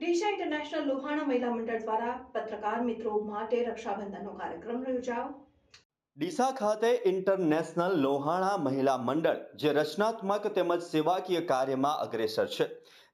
ડીશા international Lohana મહિલા મંડળ દ્વારા પત્રકાર મિત્રો માટે રક્ષાબંધનનો કાર્યક્રમ યોજાયો. ડીસા ખાતે ઇન્ટરનેશનલ લોહાણા મહિલા મંડળ, જે રચનાત્મક તેમજ સેવાકીય કાર્યમાં અગ્રેસર છે.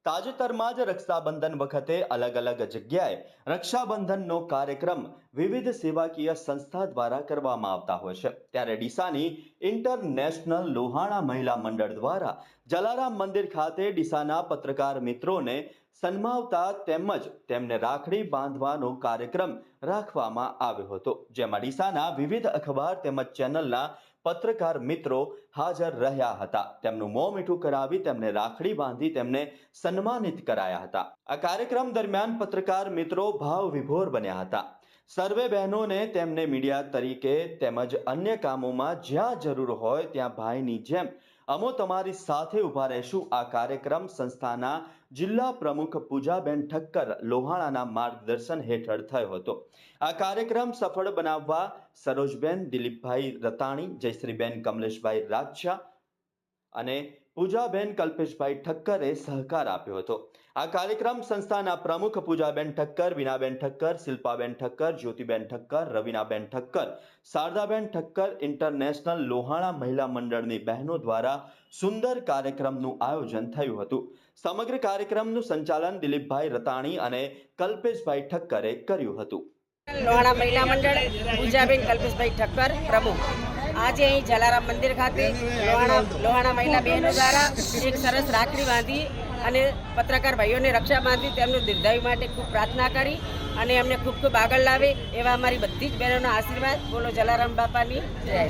તાજેતરમાં જ રક્ષાબંધન વખતે અલગ અલગ જગ્યાએ રક્ષાબંધનનો કાર્યક્રમ વિવિધ સેવાકીય સંસ્થા દ્વારા કરવામાં આવતા હોય છે. ત્યારે ડીસાની ઇન્ટરનેશનલ લોહાણા મહિલા મંડળ દ્વારા જલારામ મંદિર ખાતે ડીસાના પત્રકાર મિત્રોને સન્માવતા તેમજ તેમને રાખડી બાંધવાનો કાર્યક્રમ રાખવામાં આવ્યો હતો. જેમાં ડીસાના વિવિધ અખબાર તેમજ ચેનલના પત્રકાર મિત્રો હાજર રહ્યા હતા. તેમનું મોં મીઠું કરાવી તેમને રાખડી બાંધી તેમને સન્માનિત કરાયા હતા. આ કાર્યક્રમ દરમિયાન પત્રકાર મિત્રો ભાવ વિભોર બન્યા હતા. સર્વે બહેનોને તેમને મીડિયા તરીકે તેમજ અન્ય કામોમાં જ્યાં જરૂર હોય ત્યાં ભાઈની જેમ અમો તમારી સાથે ઊભા રહેશું આ કાર્યક્રમ સંસ્થાના જિલ્લા પ્રમુખ પૂજાબેન ઠક્કર લોહાણાના માર્ગદર્શન હેઠળ થયો હતો. આ કાર્યક્રમ સફળ બનાવવા સરોજબેન દિલીપભાઈ રતાણી, જયશ્રીબેન કમલેશભાઈ રાજા અને પૂજાબેન કલ્પેશભાઈ ઠક્કરે સહકાર આપ્યો હતો. આ કાર્યક્રમ સંસ્થાના પ્રમુખ પૂજાબેન ઠક્કર વિનાબેન ઠક્કર, શિલ્પાબેન ઠક્કર, જ્યોતિબેન ઠક્કર, રવિનાબેન ઠક્કર, શારદાબેન ઠક્કર ઇન્ટરનેશનલ લોહાણા મહિલા મંડળની બહેનો દ્વારા સુંદર કાર્યક્રમનું આયોજન થયું હતું. સમગ્ર કાર્યક્રમનું સંચાલન દિલીપભાઈ રતાણી અને કલ્પેશભાઈ ઠક્કરે કર્યું હતું. લોહાણા મહિલા મંડળ, પૂજાબેન કલ્પેશભાઈ ઠક્કર પ્રમુખ. આજે અહીં જલારામ મંદિર ખાતે લોહાણા લોહાણા મહિલા બહેનો દ્વારા એક સરસ રાખડી બાંધી અને પત્રકાર ભાઈઓને રક્ષા બાંધી તેમનું દીર્ઘાયુ માટે ખૂબ પ્રાર્થના કરી અને એમને ખૂબ ખૂબ આગળ લાવે એવા અમારી બધી જ બહેનોના આશીર્વાદ. બોલો જલારામ બાપાની. જય.